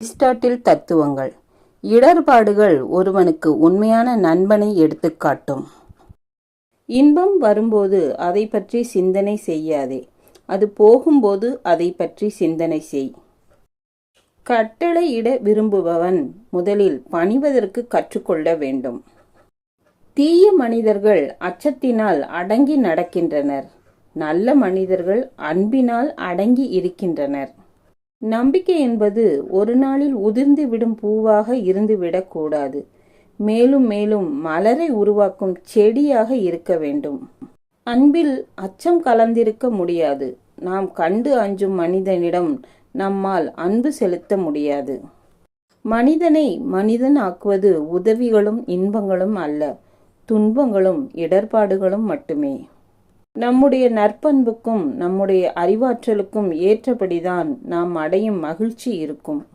Aristotle தத்துவங்கள். இடர்பாடுகள் ஒருவனுக்கு உண்மையான நண்பனை எடுத்துக்காட்டும் இன்பம் வரும்போது அதை பற்றி சிந்தனை செய்யாதே. அது போகும்போது அதை பற்றி சிந்தனை செய். கட்டளையிட விரும்புபவன் முதலில் பணிவதற்கு கற்றுக்கொள்ள வேண்டும். தீய மனிதர்கள் அச்சத்தினால் அடங்கி நடக்கின்றனர். நல்ல மனிதர்கள் அன்பினால் அடங்கி இருக்கின்றனர். நம்பிக்கை என்பது ஒரு நாளில் உதிர்ந்து விடும் பூவாக இருந்துவிடக்கூடாது மேலும் மேலும் மலரை உருவாக்கும் செடியாக இருக்க வேண்டும். அன்பில் அச்சம் கலந்திருக்க முடியாது. நாம் கண்டு அஞ்சும் மனிதனிடம் நம்மால் அன்பு செலுத்த முடியாது. மனிதனை மனிதன் ஆக்குவது உதவிகளும் இன்பங்களும் அல்ல. துன்பங்களும் இடர்பாடுகளும் மட்டுமே. நம்முடைய நற்பண்புக்கும் நம்முடைய அறிவாற்றலுக்கும் ஏற்றபடிதான் நாம் அடையும் மகிழ்ச்சி இருக்கும்.